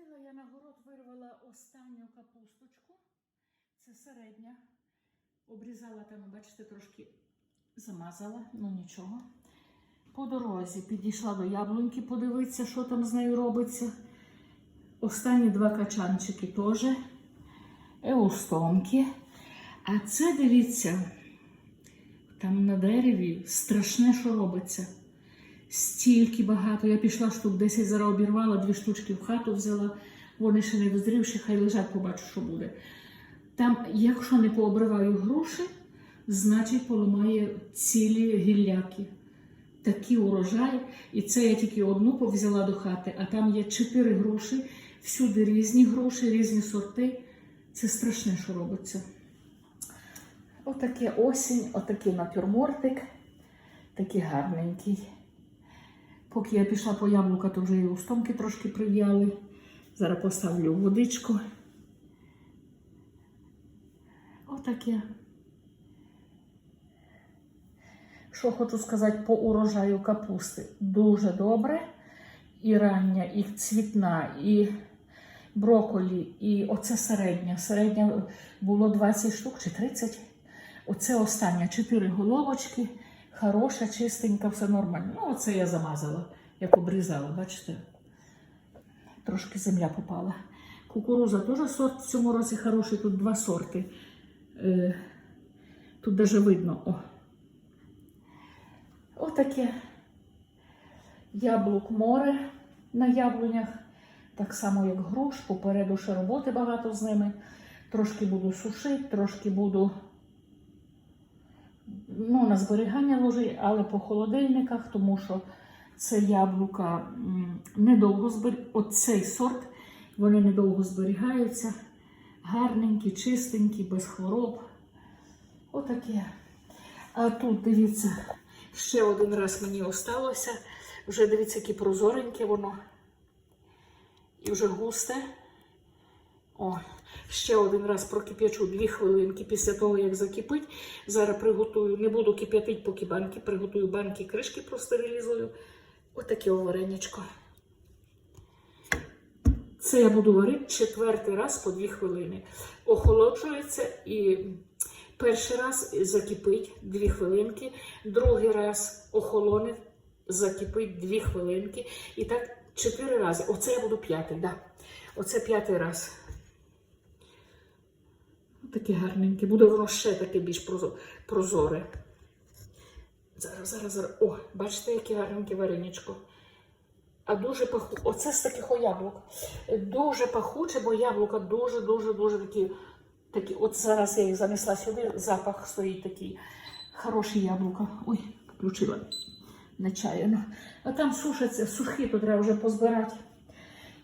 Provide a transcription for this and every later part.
Сходила я на город, вирвала останню капусточку. Це середня. Обрізала там, бачите, трошки замазала, ну нічого. По дорозі підійшла до яблуньки, подивитися, що там з нею робиться. Останні два качанчики теж. Еустомки. А це дивіться, там на дереві страшне, що робиться. Стільки багато. Я пішла штук 10, зараз обірвала, дві штучки в хату взяла. Вони ще не дозрівші, хай лежать, побачу, що буде. Там, якщо не пообриваю груші, значить поламає цілі гілляки. Такі урожаї. І це я тільки одну повзяла до хати, а там є чотири груші, всюди різні груші, різні сорти. Це страшне, що робиться. Отаке осінь, отакий натюрмортик, такий гарненький. Поки я пішла по яблука, то вже і устомки трошки прив'яли. Зараз поставлю водичку. Отаке. Що хочу сказати по урожаю капусти. Дуже добре. І рання, і цвітна, і броколі, і оце середня. Середня було 20 штук чи 30. Оце остання 4 головочки. Хороша, чистенька, все нормально. Ну, оце я замазала, як обрізала, бачите? Трошки земля попала. Кукуруза теж сорт в цьому році хороший, тут два сорти. Е, Тут даже видно. О. Отаке яблук море на яблунях. Так само, як груш, попереду ще роботи багато з ними. Трошки буду сушити, трошки буду ну, на зберігання ложити, але по холодильниках, тому що це яблука недовго зберігаються. Оцей сорт, вони недовго зберігаються. Гарненькі, чистенькі, без хвороб. Отаке. А тут, дивіться, ще один раз мені осталося. Вже дивіться, яке прозореньке воно. І вже густе. О, ще один раз прокип'ячу дві хвилинки після того, як закипить. Зараз приготую, не буду кип'ятити, поки банки, приготую банки, кришки простерилізую. Отаке вареничко. Це я буду варити четвертий раз по дві хвилини. Охолоджується і перший раз закипить дві хвилинки, другий раз охолоне, закипить дві хвилинки. І так чотири рази. Оце я буду п'ятий, да. Оце п'ятий раз. Таке гарненьке. Буде воно ще таке більш прозоре. Зараз, зараз, зараз. О, бачите, яке гарненьке вареничко. А дуже паху. Оце з таких яблук. Дуже пахуче, бо яблука дуже-дуже-дуже такі. такі. От зараз я їх занесла сюди, запах стоїть такий. Хороші яблука. Ой, включила нечаянно. А там сушаться, сухі, то треба вже позбирати.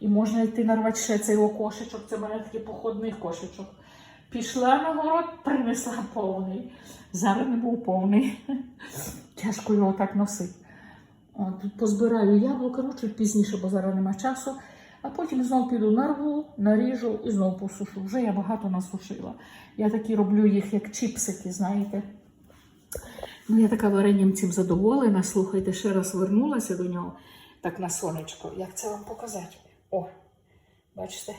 І можна йти нарвати ще цей о кошечок. Це в мене такий походний кошечок. Пішла на город, принесла повний. Зараз не був повний. Тяжко його так носити. Позбираю яблука, ну пізніше, бо зараз нема часу. А потім знов піду нарву, наріжу і знов посушу. Вже я багато насушила. Я такі роблю їх як чіпсики, знаєте. Ну, я така варенням цим задоволена. Слухайте, ще раз вернулася до нього. Так на сонечко. Як це вам показати? О, бачите?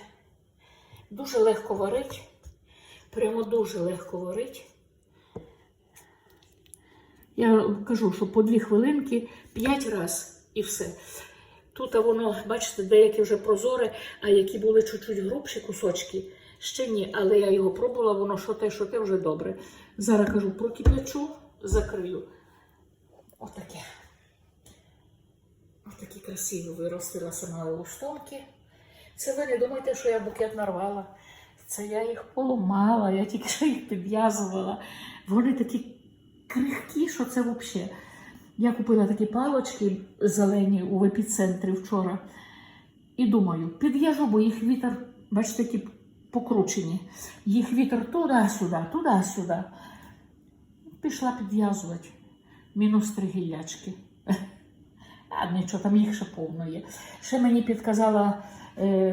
Дуже легко варить. Прямо дуже легко варить. Я кажу, що по дві хвилинки, п'ять раз і все. Тут воно, бачите, деякі вже прозоре, а які були чуть-чуть грубші кусочки, ще ні. Але я його пробувала, воно що те, що те вже добре. Зараз кажу, прокип'ячу, закрию. Отаке. Отакі красиві виростила сама лустонки. Це ви не думайте, що я букет нарвала. Це я їх поламала, я тільки що їх підв'язувала. Вони такі крихкі, що це взагалі. Я купила такі палочки зелені у епіцентрі вчора. І думаю, підв'яжу, бо їх вітер, бачите, такі покручені. Їх вітер туди-сюди, туди-сюди. Пішла підв'язувати. Мінус три гілячки. А нічого, там їх ще повно є. Ще мені підказала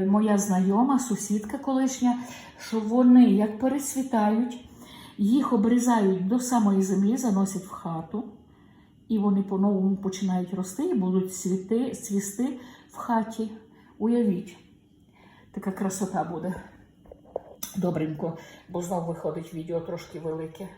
моя знайома, сусідка колишня, що вони як перецвітають, їх обрізають до самої землі, заносять в хату, і вони по-новому починають рости і будуть цвіти, цвісти в хаті. Уявіть. Яка красота буде. Добренько, бо знов виходить відео трошки велике.